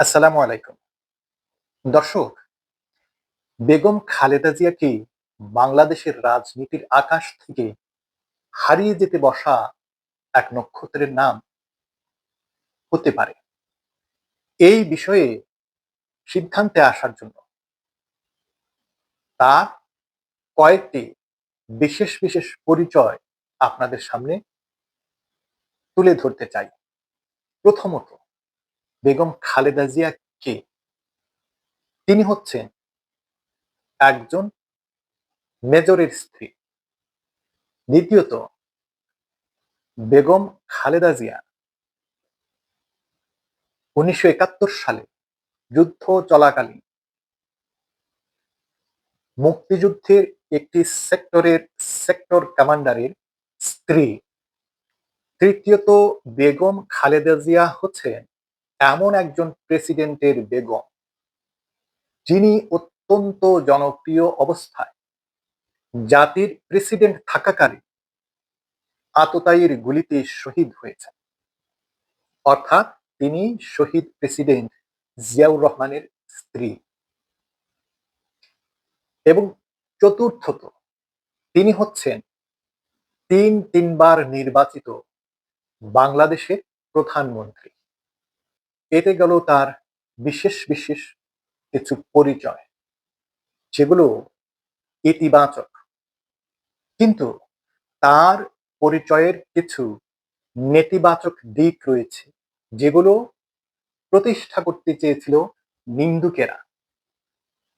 আসসালামু আলাইকুম। দর্শক, বেগম খালেদা জিয়াকে বাংলাদেশের রাজনীতির আকাশ থেকে হারিয়ে যেতে বসা এক নক্ষত্রের নাম হতে পারে। এই বিষয়ে সিদ্ধান্তে আসার জন্য তার কয়েকটি বিশেষ বিশেষ পরিচয় আপনাদের সামনে তুলে ধরতে চাই। প্রথমত বেগম খালেদা জিয়া কে? তিনি হচ্ছেন একজন মেজরের স্ত্রী। দ্বিতীয়ত, বেগম খালেদা জিয়া উনিশশো একাত্তর সালে যুদ্ধ চলাকালীন মুক্তিযুদ্ধের একটি সেক্টরের সেক্টর কমান্ডারের স্ত্রী। তৃতীয়ত, বেগম খালেদা জিয়া হচ্ছেন এমন একজন প্রেসিডেন্টের বেগম, যিনি অত্যন্ত জনপ্রিয় অবস্থায় জাতির প্রেসিডেন্ট থাকাকালীন আততায়ীর গুলিতে শহীদ হয়েছেন। অর্থাৎ তিনি শহীদ প্রেসিডেন্ট জিয়াউর রহমানের স্ত্রী। এবং চতুর্থত তিনি হচ্ছেন তিন তিনবার নির্বাচিত বাংলাদেশের প্রধানমন্ত্রী। এতে গেল তার বিশেষ বিশেষ কিছু পরিচয়, যেগুলো ইতিবাচক। কিন্তু তার পরিচয়ের কিছু নেতিবাচক দিক রয়েছে, যেগুলো প্রতিষ্ঠা করতে চেয়েছিল নিন্দুকেরা।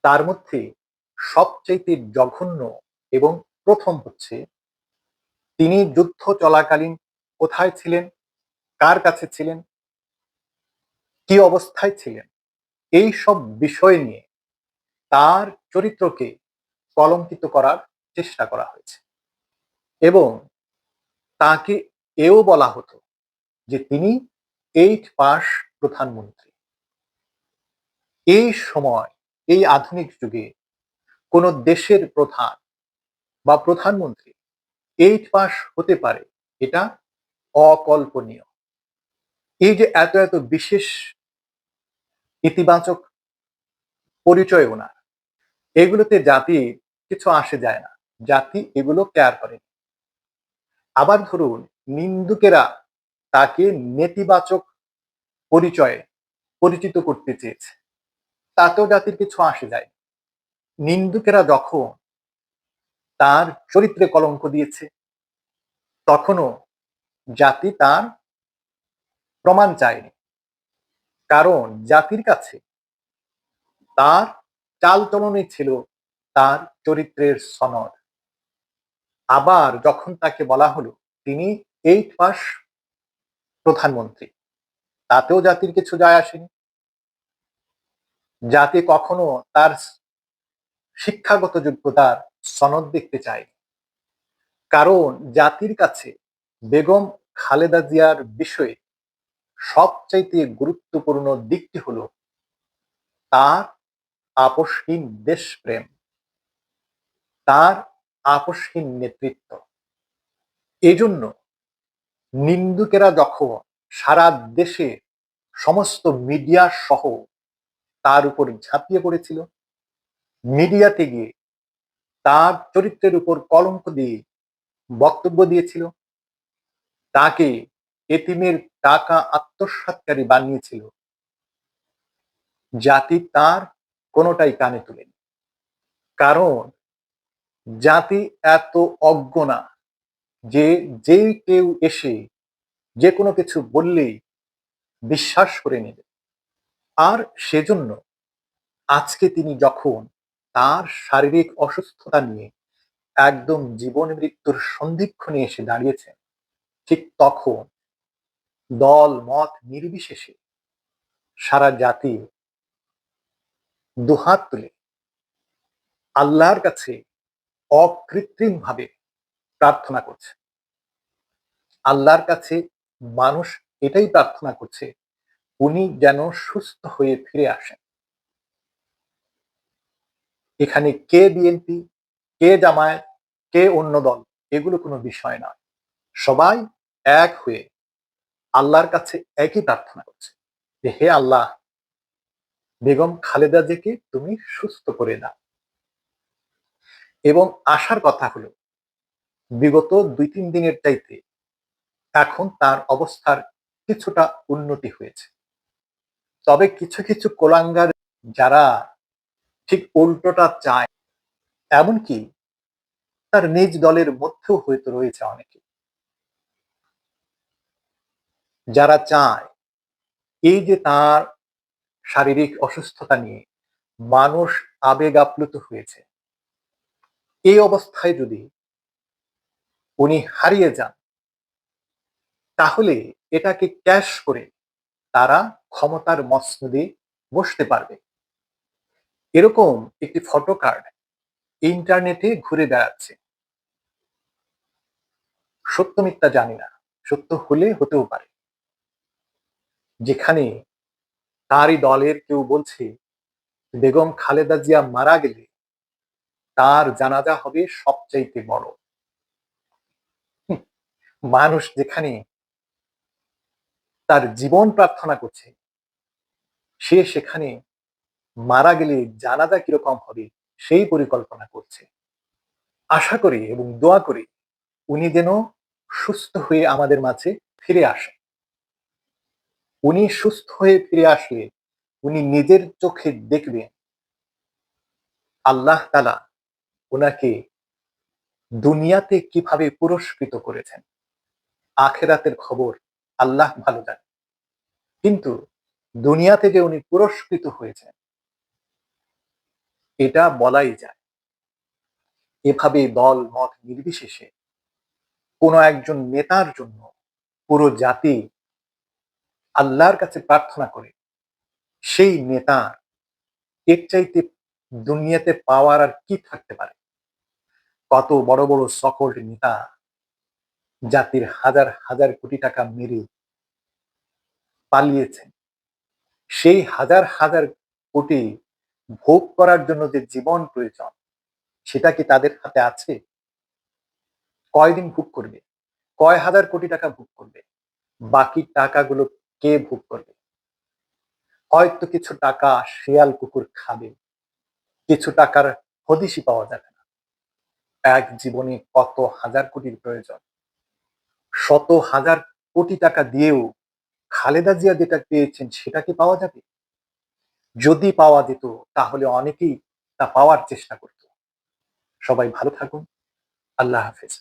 তার মধ্যে সবচেয়ে জঘন্য এবং প্রথম হচ্ছে, তিনি যুদ্ধ চলাকালীন কোথায় ছিলেন, কার কাছে ছিলেন কি অবস্থায় ছিলেন? এই সব বিষয় নিয়ে তার চরিত্রকে কলঙ্কিত করার চেষ্টা করা হয়েছে। এবং তাকে এও বলা হতো যে তিনি এইট পাস প্রধানমন্ত্রী। এই সময়, এই আধুনিক যুগে কোন দেশের প্রধান বা প্রধানমন্ত্রী এইট পাস হতে পারে, এটা অকল্পনীয়। এই যে এত এত বিশেষ ইতিবাচক পরিচয় ওনার। এগুলোতে জাতি কিছু আসে যায় না। জাতি এগুলো কেয়ার করে আবার ধরুন, নিন্দুকেরা তাকে নেতিবাচক পরিচয়ে পরিচিত করতে চেয়েছে। তাতেও জাতির কিছু আসে যায় নিন্দুকেরা যখন তার চরিত্রে কলঙ্ক দিয়েছে, তখনও জাতি তার প্রমাণ চায়নি। কারণ জাতির কাছে তার চালচলনই ছিল তার চরিত্রের সনদ। আবার যখন তাকে বলা হলো, তিনি এইট পাস প্রধানমন্ত্রী। তাতেও জাতির কিছু যায় আসেনি। জাতি কখনো তার শিক্ষাগত যোগ্যতার সনদ দেখতে চায় কারণ জাতির কাছে বেগম খালেদা জিয়ার বিষয়ে সবচাইতে গুরুত্বপূর্ণ দিকটি হলো তার আপসহীন দেশপ্রেম, তার আপসহীন নেতৃত্ব। এই জন্য নিন্দুকেরা যখন সারা দেশে সমস্ত মিডিয়া সহ তার উপর ঝাঁপিয়ে পড়েছিল, মিডিয়াতে গিয়ে তার চরিত্রের উপর কলঙ্ক দিয়ে বক্তব্য দিয়েছিল, তাকে এতিমের টাকা আত্মসাতকারী বানিয়েছিল। জাতি তার কোনোটাই কানে তুলেনি। কারণ জাতি এত অজ্ঞ না যে যে কেউ এসে যে কোনো কিছু বললেই বিশ্বাস করে নেবে। আর সেজন্য আজকে তিনি যখন তার শারীরিক অসুস্থতা নিয়ে একদম জীবন মৃত্যুর সন্ধিক্ষণে এসে দাঁড়িয়েছেন, ঠিক তখন দল, মত নির্বিশেষে সারা জাতি দুহাত তুলে আল্লাহর কাছে অকৃত্রিম ভাবে প্রার্থনা করছে। আল্লাহর কাছে মানুষ এটাই প্রার্থনা করছে, উনি যেন সুস্থ হয়ে ফিরে আসেন। এখানে কে বিএনপি, কে জামায়াত, কে অন্য দল, এগুলো কোনো বিষয় নয়। সবাই এক হয়ে আল্লাহর কাছে একই প্রার্থনা করছে যে, হে আল্লাহ, বেগম খালেদা জিকে তুমি সুস্থ করে দাও। এবং আশার কথা হলো, বিগত দুই তিন দিনের চাইতে এখন তার অবস্থার কিছুটা উন্নতি হয়েছে। তবে কিছু কিছু কোলাঙ্গার যারা ঠিক উল্টোটা চায়, এমনকি তার নিজ দলের মধ্যেও হয়তো রয়েছে অনেকে। যারা চায় এই যে তার শারীরিক অসুস্থতা নিয়ে মানুষ আবেগ আপ্লুত হয়েছে, এই অবস্থায় যদি উনি হারিয়ে যান, তাহলে এটাকে ক্যাশ করে তারা ক্ষমতার মসনদে বসতে পারবে। এরকম একটি ফটো কার্ড ইন্টারনেটে ঘুরে বেড়াচ্ছে। সত্য মিথ্যা জানি না, সত্য হলে হতেও পারে। যেখানে তারই দলের কেউ বলছে, বেগম খালেদা জিয়া মারা গেলে তার জানাজা হবে সবচাইতে বড়। মানুষ যেখানে তার জীবন প্রার্থনা করছে, সে সেখানে মারা গেলে জানাজা কীরকম হবে সেই পরিকল্পনা করছে। আশা করি এবং দোয়া করি উনি যেন সুস্থ হয়ে আমাদের মাঝে ফিরে আসেন। উনি সুস্থ হয়ে ফিরে আসলে, উনি নিজের চোখে দেখবেন আল্লাহ তালা ওনাকে দুনিয়াতে কীভাবে পুরস্কৃত করেছেন। আখেরাতের খবর আল্লাহ ভালো জানে। কিন্তু দুনিয়াতে যে উনি পুরস্কৃত হয়েছেন, এটা বলাই যায়। এভাবে দল, মত নির্বিশেষে কোনো একজন নেতার জন্য পুরো জাতি আল্লাহর কাছে প্রার্থনা করে, সেই নেতা এর চাইতে দুনিয়াতে পাওয়ার আর কি থাকতে পারে? কত বড় বড় সকল নেতা জাতির হাজার হাজার কোটি টাকা মেরে পালিয়েছেন। সেই হাজার হাজার কোটি ভোগ করার জন্য যে জীবন প্রয়োজন, সেটা কি তাদের হাতে আছে? কয়দিন ভোগ করবে? কয় হাজার কোটি টাকা ভোগ করবে? বাকি টাকাগুলো কে ভোগ করবে? হয়তো কিছু টাকা শিয়াল কুকুর খাবে, কিছু টাকার হদিশি পাওয়া যাবে না। এক জীবনে কত হাজার কোটির প্রয়োজন? শত হাজার কোটি টাকা দিয়েও খালেদা জিয়া যেটা পেয়েছেন সেটা কি পাওয়া যাবে? যদি পাওয়া যেত, তাহলে অনেকেই তা পাওয়ার চেষ্টা করত। সবাই ভালো থাকুন। আল্লাহ হাফেজ।